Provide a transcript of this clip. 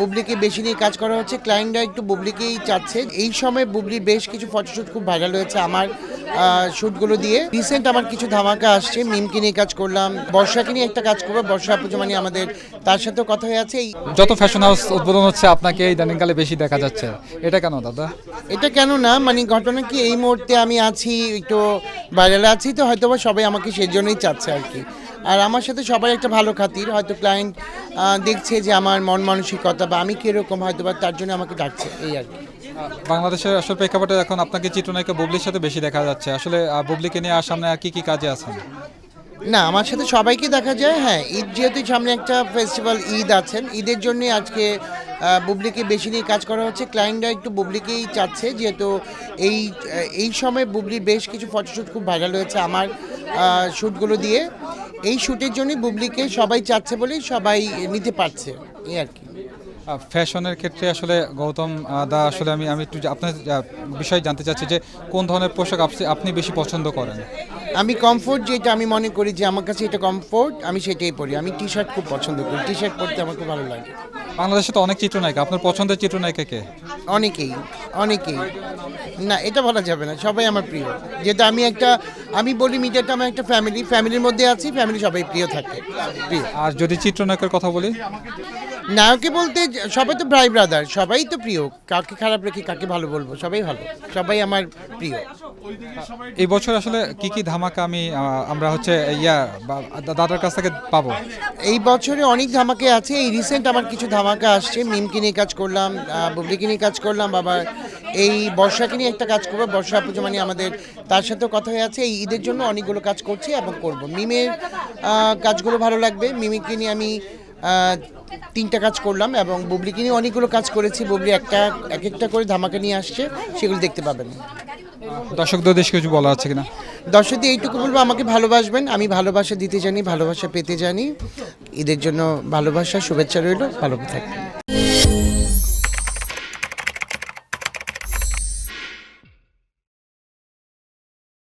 বুবলিকে বেশি নিয়ে কাজ করা হচ্ছে। ক্লায়েন্টরা একটু বুবলিকেই চাচ্ছে। এই সময় বুবলির বেশ কিছু ফটোশ্যুট খুব ভাইরাল হয়েছে। আমার শ্যুটগুলো দিয়ে। রিসেন্ট আমার কিছু ধামাকা আসছে মিমকে নিয়ে কাজ করলাম বর্ষাকে নিয়ে একটা কাজ করব বর্ষা পুজো মানে আমাদের তার সাথেও কথা হয়ে আছে। যত ফ্যাশন হাউস উদ্বোধন হচ্ছে আপনাকে ইদানিংকালে বেশি দেখা যাচ্ছে। এটা কেন দাদা? এটা কেন না? মানে ঘটনা কি এই মুহূর্তে আমি আছি একটু ভাইরালে আছি তো হয়তো বা সবাই আমাকে সেই জন্যই চাচ্ছে আর কি। আর আমার সাথে সবাই একটা ভালো খাতির হয়তো ক্লায়েন্ট দেখছে যে আমার মন মানসিকতা বা আমি কীরকম হয়তো বা তার জন্য আমাকে ডাকছে এই আর কি। বাংলাদেশের আসলে প্রেক্ষাপটে এখন আপনাকে চিত্রনায়িকা বুবলির সাথে বেশি দেখা যাচ্ছে। আসলে বুবলিকে নিয়ে আর সামনে আর কি কি কাজে আছেন? না, আমার সাথে সবাইকে দেখা যায়। হ্যাঁ ঈদ যেহেতু সামনে একটা ফেস্টিভ্যাল ঈদ আছেন, ঈদের জন্য আজকে বুবলিকে বেশি নিয়ে কাজ করা হচ্ছে। ক্লায়েন্টরা একটু বুবলিকেই চাচ্ছে, যেহেতু এই এই সময় বুবলির বেশ কিছু ফটোশ্যুট খুব ভাইরাল হয়েছে আমার শ্যুটগুলো দিয়ে। এই শ্যুটের জন্যই বুবলিকে সবাই চাচ্ছে বলেই সবাই নিতে পারছে, এই আর কি। ফ্যাশনের ক্ষেত্রে আসলে গৌতম দা আসলে আমি আমি একটু আপনার বিষয়ে জানতে চাচ্ছি যে কোন ধরনের পোশাক আপনি- আপনি বেশি পছন্দ করেন? আমি কমফোর্ট যেটা আমি মনে করি যে আমার কাছে এটা কমফোর্ট আমি সেটাই পরি। আমি টি শার্ট খুব পছন্দ করি। টি শার্ট পরতে আমার খুব ভালো লাগে। বাংলাদেশে তো অনেক চিত্রনায়িকা। আপনার পছন্দের চিত্রনায়িকা কে? অনেকেই অনেকেই। না এটা বলা যাবে না। সবাই আমার প্রিয়। যেহেতু আমি একটা আমি বলি মিডিয়াটা আমার একটা ফ্যামিলি ফ্যামিলির মধ্যে আছি ফ্যামিলি সবাই প্রিয় থাকে। প্রিয়। আর যদি চিত্রনায়কের কথা বলি? নায়কে বলতে সবাই তো ভাই ব্রাদার সবাই তো প্রিয়। কাকে খারাপ রেখে কাকে ভালো বলব? সবাই ভালো সবাই আমার প্রিয়। এই বছর আসলে কি কি ধামাকা আমি আমরা হচ্ছে ইয়া দাদার কাছ থেকে পাবো? এই বছরে অনেক ধামাকে আছে। এই রিসেন্ট আমার কিছু ধামাকা আসছে। মিমকে নিয়ে কাজ করলাম বুবলিকে নিয়ে কাজ করলাম বাবা এই বর্ষাকে নিয়ে একটা কাজ করব। বর্ষা পুজো মানে আমাদের তার সাথেও কথা হয়ে আছে। এই ঈদের জন্য অনেকগুলো কাজ করছি এবং করব। মিমের কাজগুলো ভালো লাগবে। মিমিকে নিয়ে আমি তিনটা কাজ করলাম এবং বুবলিকে নিয়ে অনেকগুলো কাজ করেছি। বুবলি একটা এক একটা করে ধামাকা নিয়ে আসছে সেগুলো দেখতে পাবেন। দর্শকদের দেশ কিছু বলা আছে কিনা? দর্শকদের এইটুকু বলব আমাকে ভালোবাসবেন আমি ভালোবাসা দিতে জানি ভালোবাসা পেতে জানি। ঈদের জন্য ভালোবাসা শুভেচ্ছা রইল ভালো থাকবেন।